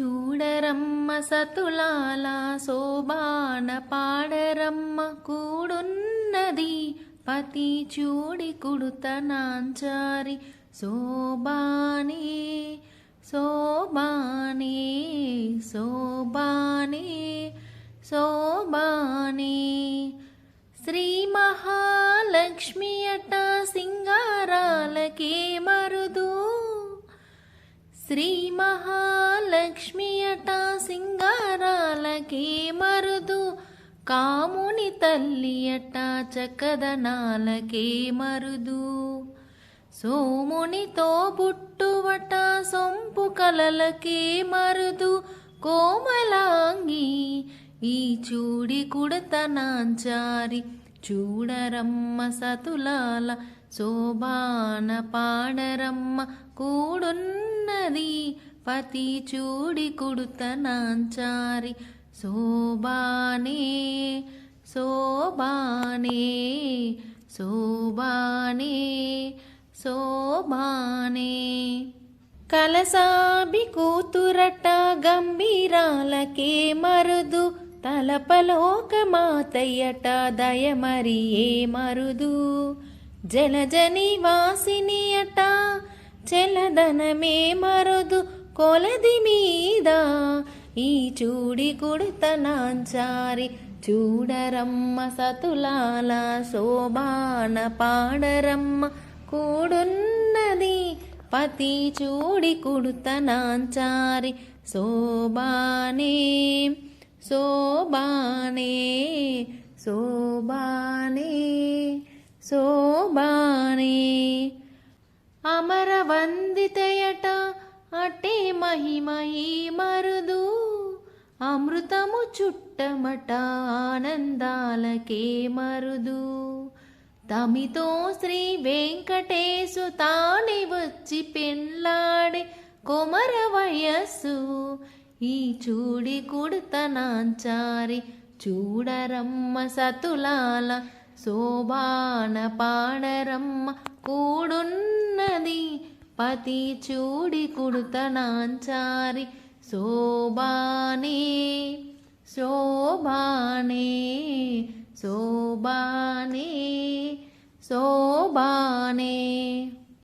చూడరమ్మ సతులాల శోభాన పాడరమ్మ కూడున్నది. పతి చూడి కుడుతనాంచారి శోభానే శోభానే శోభానే శోభానే శ్రీ మహాలక్ష్మి అట సింగారాలకే మరుదు. శ్రీ మహాలక్ష్మి సింగారాలకే మరుదు. కాముని తల్లి అట చక్కదనాలకే మరుదు. సోమునితో బుట్టువట సొంపు కలలకే మరుదు. కోమలాంగి ఈ చూడి కుడతనాంచారి. చూడరమ్మ సతులాల శోభాన పాడరమ్మ కూడున్నది. పతి చూడి కుడుతనాంచారి. శోభానే శోభానే శోభానే శోభానే. కలసాబి కూతురట గంభీరాలకే మరుదు తలపలోక మాతయ్యట దయమరి ఏ మరుదు. జలజని వాసిని అట చెలదనమే మరుదు కొలది మీద ఈ చూడి కుడుతనాంచారి చూడరమ్మ సతులాల శోభాన పాడరమ్మ కూడున్నది పతి చూడి కుడుతనాంచారి శోభానే శోభానే శోభానే శోభానే. అమరవందితయట అటే మహిమహీ మరుదు అమృతము చుట్టమట ఆనందాలకే మరుదు. తమితో శ్రీ వెంకటేశు తాని వచ్చి పెళ్ళాడే కొమర వయస్సు. ఈ చూడి కుడతనాంచారి చూడరమ్మ సతులాల శోభాన పాడరమ్మ కూడున్నది. పతి చూడి కుడతనాంచారి శోభానే శోభానే శోభానే శోభానే